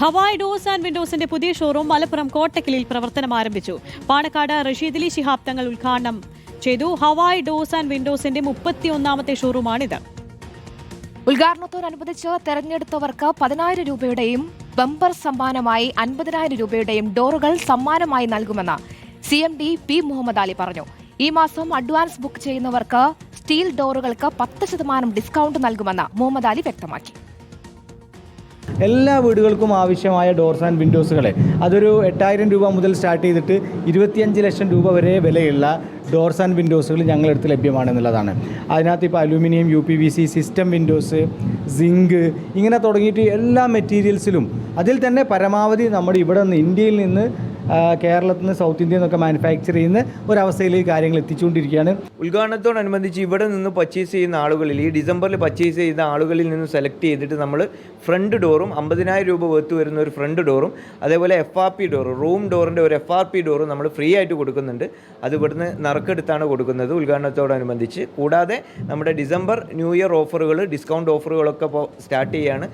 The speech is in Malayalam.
ഹവായ് ഡോസ് ആൻഡ് വിൻഡോസിന്റെ പുതിയ ഷോറൂം മലപ്പുറം കോട്ടക്കലിൽ പ്രവർത്തനം ആരംഭിച്ചു. പാണക്കാട് റഷീദ് അലി ശിഹാബ് തങ്ങൾ ഉദ്ഘാടനം ചെയ്തു. ഹവായ് ഡോസ് ആൻഡ് വിൻഡോസിന്റെ മുപ്പത്തിയൊന്നാമത്തെ ഷോറൂമാണിത്. ഉദ്ഘാടനത്തോടനുബന്ധിച്ച് തെരഞ്ഞെടുത്തവർക്ക് പതിനായിരം രൂപയുടെയും ബമ്പർ സമ്മാനമായി അൻപതിനായിരം രൂപയുടെയും ഡോറുകൾ സമ്മാനമായി നൽകുമെന്ന് C M D P Muhammad Ali പറഞ്ഞു. ഈ മാസം അഡ്വാൻസ് ബുക്ക് ചെയ്യുന്നവർക്ക് സ്റ്റീൽ ഡോറുകൾക്ക് പത്ത് ശതമാനം ഡിസ്കൗണ്ട് നൽകുമെന്ന് മുഹമ്മദ് അലി വ്യക്തമാക്കി. എല്ലാ വീടുകൾക്കും ആവശ്യമായ ഡോർസ് ആൻഡ് വിൻഡോസുകളെ അതൊരു എട്ടായിരം രൂപ മുതൽ സ്റ്റാർട്ട് ചെയ്തിട്ട് ഇരുപത്തിയഞ്ച് ലക്ഷം രൂപ വരെ വിലയുള്ള ഡോർസ് ആൻഡ് വിൻഡോസുകൾ ഞങ്ങളെടുത്ത് ലഭ്യമാണെന്നുള്ളതാണ്. അതിനകത്ത് ഇപ്പോൾ aluminium U P V C system windows sink ഇങ്ങനെ തുടങ്ങിയിട്ട് എല്ലാ മെറ്റീരിയൽസിലും അതിൽ തന്നെ പരമാവധി നമ്മുടെ ഇവിടെ നിന്ന് ഇന്ത്യയിൽ നിന്ന് കേരളത്തിൽ നിന്ന് സൗത്ത് ഇന്ത്യയിൽ നിന്നൊക്കെ മാനുഫാക്ചർ ചെയ്യുന്ന ഒരവസ്ഥയിൽ കാര്യങ്ങൾ എത്തിച്ചുകൊണ്ടിരിക്കുകയാണ്. ഉദ്ഘാടനത്തോടനുബന്ധിച്ച് ഇവിടെ നിന്ന് പർച്ചേസ് ചെയ്യുന്ന ആളുകളിൽ ഈ ഡിസംബറിൽ പർച്ചേസ് ചെയ്യുന്ന ആളുകളിൽ നിന്ന് സെലക്ട് ചെയ്തിട്ട് നമ്മൾ ഫ്രണ്ട് ഡോറും അമ്പതിനായിരം രൂപ വെത്ത് വരുന്ന ഒരു ഫ്രണ്ട് ഡോറും അതേപോലെ എഫ് ആർ പി ഡോറും റൂം ഡോറിന്റെ ഒരു എഫ് ആർ പി ഡോറും നമ്മൾ ഫ്രീ ആയിട്ട് കൊടുക്കുന്നുണ്ട്. അത് ഇവിടുന്ന് നറുക്കെടുത്താണ് കൊടുക്കുന്നത് ഉദ്ഘാടനത്തോടനുബന്ധിച്ച്. കൂടാതെ നമ്മുടെ ഡിസംബർ ന്യൂ ഇയർ ഓഫറുകൾ ഡിസ്കൗണ്ട് ഓഫറുകളൊക്കെ ഇപ്പോൾ സ്റ്റാർട്ട് ചെയ്യുകയാണ്